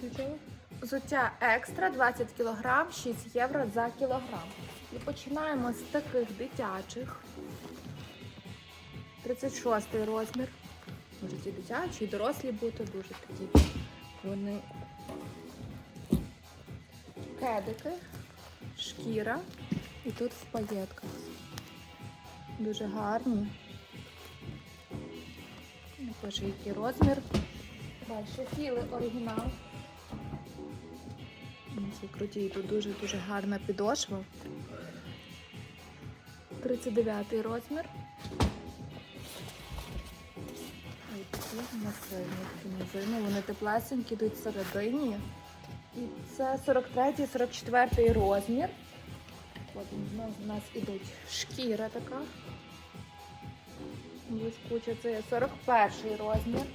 Включила? Взуття екстра 20 кг, 6 євро за кілограм. І починаємо з таких дитячих. 36 розмір. Можуть і дитячі, і дорослі бути, дуже такі. Вони кедики, шкіра. І тут в паєтках. Дуже гарні. Напише, який розмір. Далі філи оригінал. Ці круті, тут дуже-дуже гарна підошва. 39 розмір. Ось такі насильні магазини. Вони теплесенькі, йдуть всередині. І це 43-44 розмір. Потім у нас ідуть шкіра така. Блискуча, це є 41 розмір.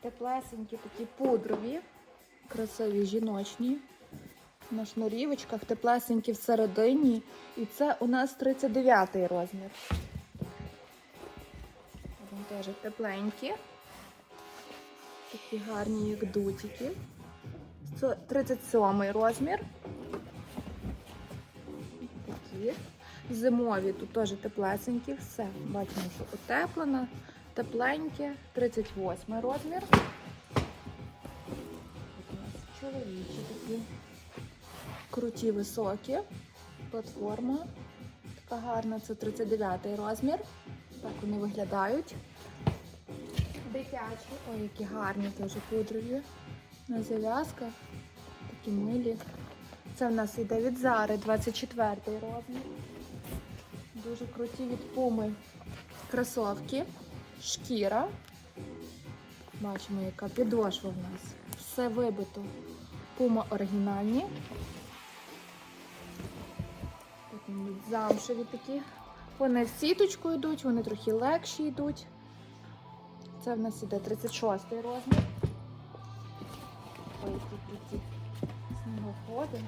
Теплесенькі такі пудрові, красиві жіночні. На шнурівочках, теплесенькі всередині. І це у нас 39 розмір. Вони теж тепленькі. Такі гарні, як дутики. Це 37 розмір. Такі. Зимові тут теж теплесенькі, все. Бачимо, що утеплено, тепленьке, 38 розмір. Чоловічі такі круті, високі. Платформа. Така гарна, це 39 розмір. Так вони виглядають. Дитячі, ой, які гарні теж пудрові. На зав'язках. Такі милі. Це в нас іде від Зари, 24 розмір. Дуже круті від пуми кросовки, шкіра. Бачимо, яка підошва в нас. Все вибито. Пума оригінальні. Замшеві такі. Вони в сіточку йдуть, вони трохи легші йдуть. Це в нас іде 36 розмір. Ой, які круті снігоходи.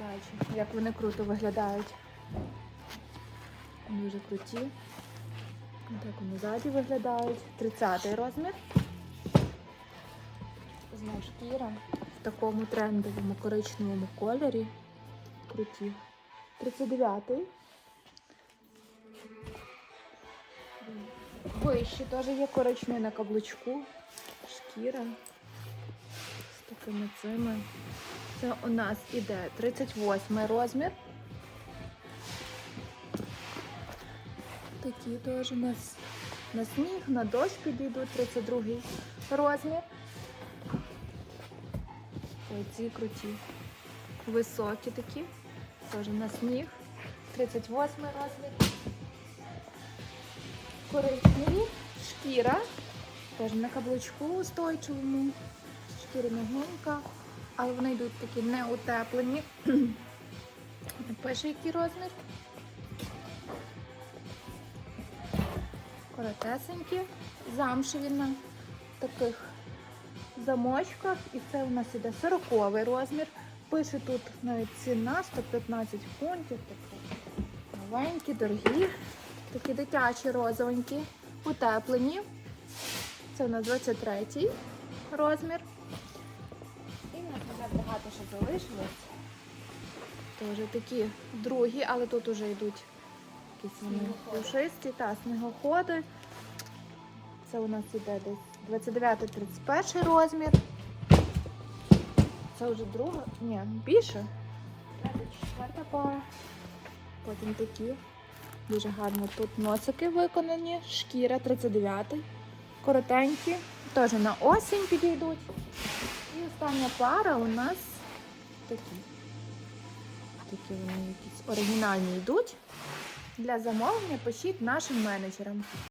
Бачу, як вони круто виглядають. Дуже круті. Так вони ззаді виглядають. 30 розмір. Шкіра в такому трендовому коричневому кольорі. Круті. 39-й. Вищі теж є коричневий на каблучку. Шкіра. З такими цими. Це у нас іде 38 розмір. Такі теж у нас на сніг, на дощ підійдуть 32 розмір. Ой, ці круті. Високі такі. Теж на сніг. 38 розмір. Коричневі. Шкіра. Теж на каблучку устойчивому. Шкіряна гумка. Але вони йдуть такі не утеплені. Пише, який розмір. Коротесенькі, замшеві на таких замочках. І це у нас іде 40 розмір. Пише тут навіть ціна 115 фунтів. Такі новенькі, дорогі, такі дитячі розовенькі, утеплені. Це у нас 23 розмір. І у нас вже багато що залишилось. Теж такі другі, але тут вже йдуть якісь вони пушисті та снігоходи. Це у нас іде десь 29-31 розмір. Це вже друга, ні, більше. Четверта пара. Потім такі. Дуже гарно тут носики виконані, шкіра 39-й. Коротенькі. Теж на осінь підійдуть. І остання пара у нас такі. Такі вони якісь оригінальні йдуть. Для замовлення пишіть нашим менеджерам.